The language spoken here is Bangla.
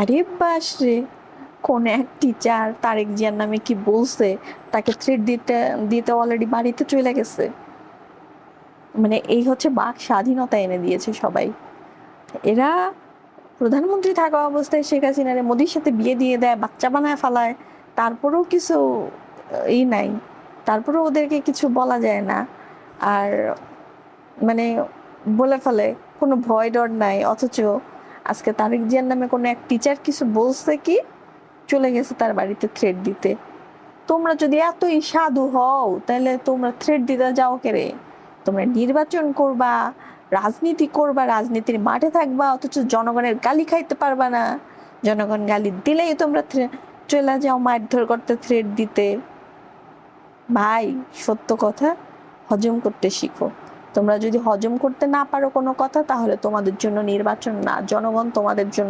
আরে বাস রে, কোন এক টিচার তারেক জিয়ার নামে কি বলছে, তাকে থ্রেড দিতে দিতে অলরেডি বাড়িতে চলে গেছে। মানে এই হচ্ছে বাক স্বাধীনতা এনে দিয়েছে সবাই। এরা প্রধানমন্ত্রী থাকা অবস্থায় শেখ হাসিনারে মোদির সাথে বিয়ে দিয়ে দেয়, বাচ্চা বানায় ফালায়, তারপরেও কিছু ই নাই। তারপরেও ওদেরকে কিছু বলা যায় না। আর মানে বলে ফেলে, কোনো ভয় ডর নাই, অথচ আজকে তারেক জিয়ার নামে কোনো এক টিচার কিছু বলছে কি? চলে গেছে তার বাড়িতে থ্রেড দিতে। তোমরা যদি এতই সাধু হও, তাহলে তোমরা থ্রেড দিতে যাও কেরে তোমরা নির্বাচন করবা, রাজনীতি করবা, রাজনীতির মাঠে থাকবা, অথচ জনগণের গালি খাইতে পারবা না। জনগণ গালি দিলেই তোমরা চলে যাও মারধর করতে থ্রেড দিতে। ভাই, সত্য কথা, হজম করতে শিখো। তোমরা যদি হজম করতে না পারো কোনো কথা, তাহলে তোমাদের জন্য নির্বাচন না। জনগণ তোমাদের জন্য